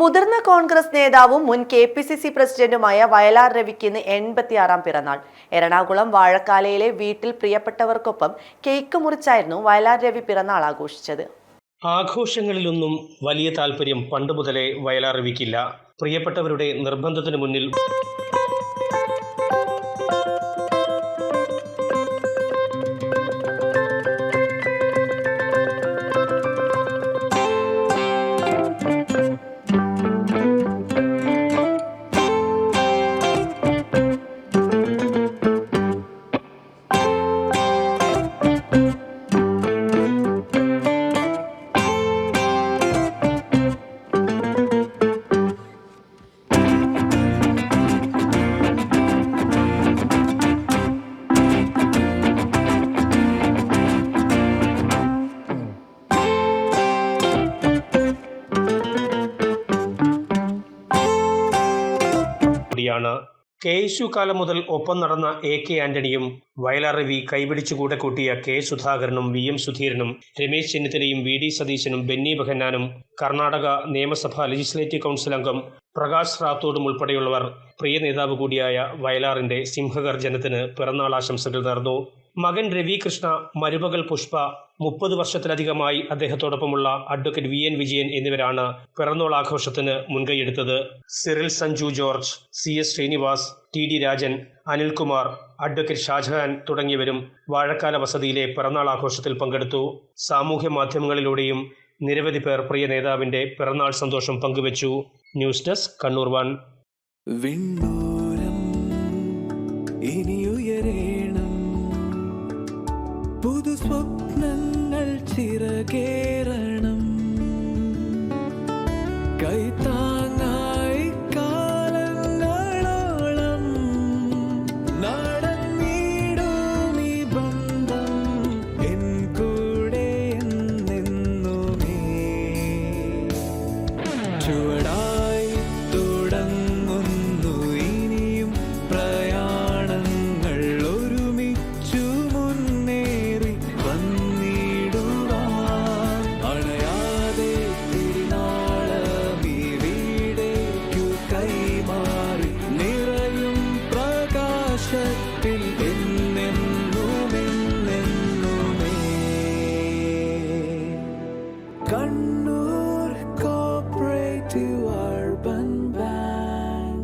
മുതിർന്ന കോൺഗ്രസ് നേതാവും മുൻ കെ പി സി സി പ്രസിഡന്റുമായ വയലാർ രവിക്ക് ഇന്ന് എൺപത്തിയാറാം പിറന്നാൾ. എറണാകുളം വാഴക്കാലയിലെ വീട്ടിൽ പ്രിയപ്പെട്ടവർക്കൊപ്പം കേക്ക് മുറിച്ചായിരുന്നു വയലാർ രവി പിറന്നാൾ ആഘോഷിച്ചത്. ആഘോഷങ്ങളിലൊന്നും വലിയ താല്പര്യം പണ്ടുമുതലേ വയലാർ രവിക്കില്ല. പ്രിയപ്പെട്ടവരുടെ നിർബന്ധത്തിന് മുന്നിൽ കൂടിയാണ് കെ കാലം മുതൽ ഒപ്പം നടന്ന എ കെ ആന്റണിയും വയലാർ കൈപിടിച്ചു കൂടെ കൂട്ടിയ കെ സുധാകരനും വി എം സുധീരനും രമേശ് ചെന്നിത്തലയും വി ഡി സതീശനും ബെന്നി ബഹന്നാനും കർണാടക നിയമസഭാ ലെജിസ്ലേറ്റീവ് കൗൺസിൽ അംഗം പ്രകാശ് റാത്തോഡും ഉൾപ്പെടെയുള്ളവർ പ്രിയ നേതാവ് കൂടിയായ വയലാറിന്റെ സിംഹഗർജനത്തിന് പിറന്നാൾ ആശംസകൾ നേർന്നു. മകൻ രവി കൃഷ്ണ മരുമകൾ പുഷ്പ മുപ്പത് വർഷത്തിലധികമായി അദ്ദേഹത്തോടൊപ്പമുള്ള അഡ്വക്കേറ്റ് വി എൻ വിജയൻ എന്നിവരാണ് പിറന്നോൾ ആഘോഷത്തിന് മുൻകൈയെടുത്തത് Cyril Sanju George C S Srinivas T D Rajan Anilkumar advocate Shajahan തുടങ്ങിയവരും വാഴക്കാല വസതിയിലെ പിറന്നാൾ ആഘോഷത്തിൽ പങ്കെടുത്തു. സാമൂഹ്യ മാധ്യമങ്ങളിലൂടെയും നിരവധി പേർ പ്രിയ നേതാവിന്റെ പിറന്നാൾ സന്തോഷം പങ്കുവച്ചു. News desk Kannur one. ഇനിയുയരേ പുതു സ്വപ്നങ്ങൾ ചിറകേറണം know